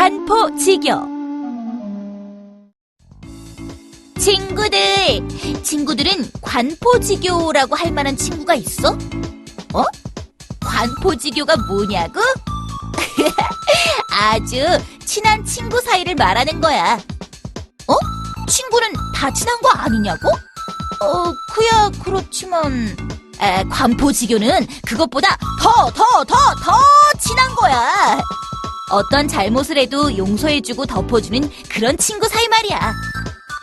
관포지교 친구들, 친구들은 관포지교라고 할 만한 친구가 있어? 어? 관포지교가 뭐냐고? 아주 친한 친구 사이를 말하는 거야. 어? 친구는 다 친한 거 아니냐고? 어, 그야 그렇지만 에, 관포지교는 그것보다 더, 더, 더, 더 친한 거야. 어떤 잘못을 해도 용서해주고 덮어주는 그런 친구 사이 말이야.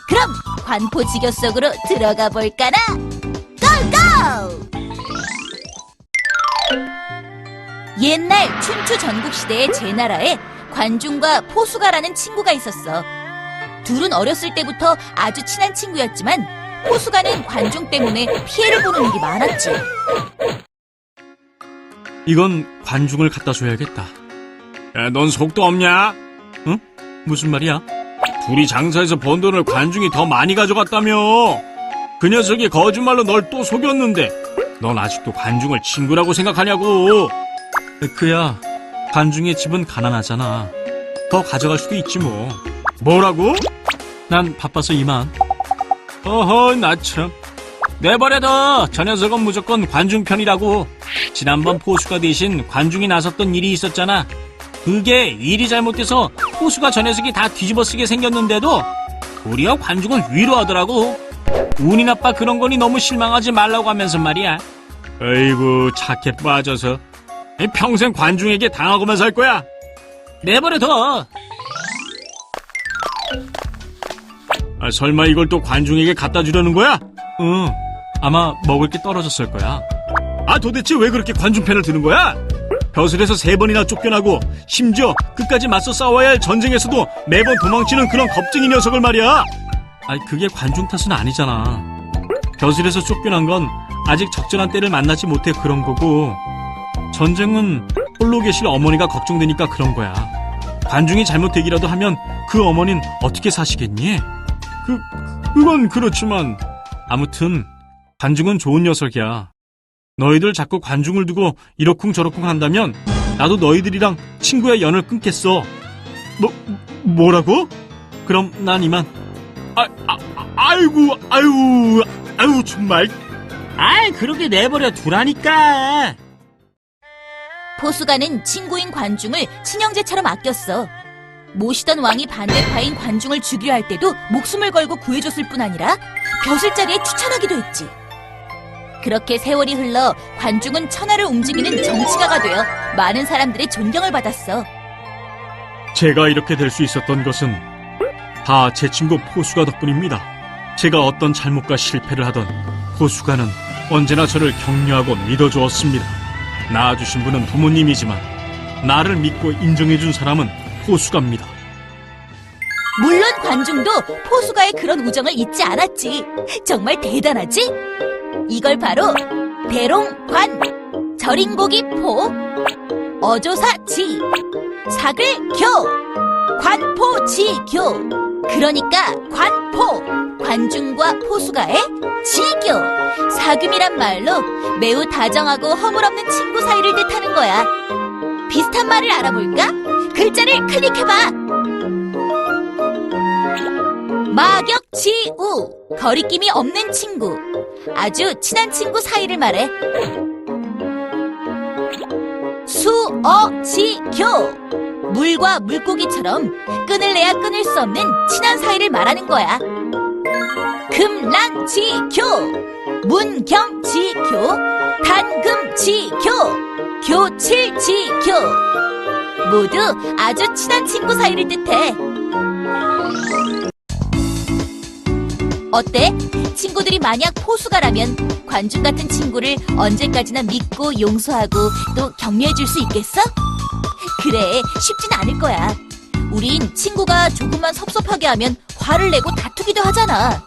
그럼 관포지교 속으로 들어가 볼까나? 고고! 옛날 춘추 전국 시대의 제 나라에 관중과 포수가라는 친구가 있었어. 둘은 어렸을 때부터 아주 친한 친구였지만 포수가는 관중 때문에 피해를 보는 일이 많았지. 이건 관중을 갖다 줘야겠다. 야, 넌 속도 없냐? 응? 무슨 말이야? 둘이 장사해서 번 돈을 관중이 더 많이 가져갔다며. 그 녀석이 거짓말로 널 또 속였는데, 넌 아직도 관중을 친구라고 생각하냐고. 그야, 관중의 집은 가난하잖아. 더 가져갈 수도 있지 뭐. 뭐라고? 난 바빠서 이만. 어허, 나 참. 내버려둬. 저 녀석은 무조건 관중 편이라고. 지난번 포수가 대신 관중이 나섰던 일이 있었잖아. 그게 일이 잘못돼서 포수가 저 녀석이 다 뒤집어 쓰게 생겼는데도 도리어 관중을 위로하더라고. 운이 나빠 그런 거니 너무 실망하지 말라고 하면서 말이야. 아이고 착해 빠져서 평생 관중에게 당하고만 살 거야. 내버려둬. 아, 설마 이걸 또 관중에게 갖다 주려는 거야? 응. 아마 먹을 게 떨어졌을 거야. 아, 도대체 왜 그렇게 관중 편을 드는 거야? 벼슬에서 세 번이나 쫓겨나고 심지어 끝까지 맞서 싸워야 할 전쟁에서도 매번 도망치는 그런 겁쟁이 녀석을 말이야. 아니, 그게 관중 탓은 아니잖아. 벼슬에서 쫓겨난 건 아직 적절한 때를 만나지 못해 그런 거고 전쟁은 홀로 계실 어머니가 걱정되니까 그런 거야. 관중이 잘못되기라도 하면 그 어머닌 어떻게 사시겠니? 그, 그건 그렇지만 아무튼 관중은 좋은 녀석이야. 너희들 자꾸 관중을 두고 이러쿵 저러쿵 한다면 나도 너희들이랑 친구의 연을 끊겠어. 뭐 뭐라고? 그럼 난 이만. 아, 아 아이고 아유 아유 정말. 아이 그렇게 내버려 두라니까. 포수가는 친구인 관중을 친형제처럼 아꼈어. 모시던 왕이 반대파인 관중을 죽이려 할 때도 목숨을 걸고 구해줬을 뿐 아니라 벼슬 자리에 추천하기도 했지. 그렇게 세월이 흘러 관중은 천하를 움직이는 정치가가 되어 많은 사람들의 존경을 받았어. 제가 이렇게 될 수 있었던 것은 다 제 친구 포수가 덕분입니다. 제가 어떤 잘못과 실패를 하던 포수가는 언제나 저를 격려하고 믿어주었습니다. 낳아주신 분은 부모님이지만 나를 믿고 인정해준 사람은 포수가입니다. 물론 관중도 포수가의 그런 우정을 잊지 않았지. 정말 대단하지? 이걸 바로 대롱관, 절인고기 포, 어조사지, 사글교, 관포지교. 그러니까 관포, 관중과 포수가의 지교. 사귐이란 말로 매우 다정하고 허물없는 친구 사이를 뜻하는 거야. 비슷한 말을 알아볼까? 글자를 클릭해봐. 마격지우 거리낌이 없는 친구 아주 친한 친구 사이를 말해. 수어지교. 물과 물고기처럼 끈을 내야 끊을 수 없는 친한 사이를 말하는 거야. 금란지교. 문경지교. 단금지교. 교칠지교. 모두 아주 친한 친구 사이를 뜻해. 어때? 친구들이 만약 포수가라면 관중 같은 친구를 언제까지나 믿고 용서하고 또 격려해 줄 수 있겠어? 그래, 쉽진 않을 거야. 우린 친구가 조금만 섭섭하게 하면 화를 내고 다투기도 하잖아.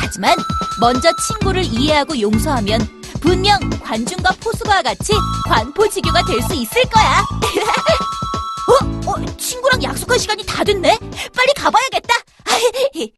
하지만 먼저 친구를 이해하고 용서하면 분명 관중과 포수가와 같이 관포지교가 될 수 있을 거야. 어? 어? 친구랑 약속한 시간이 다 됐네? 빨리 가봐야겠다.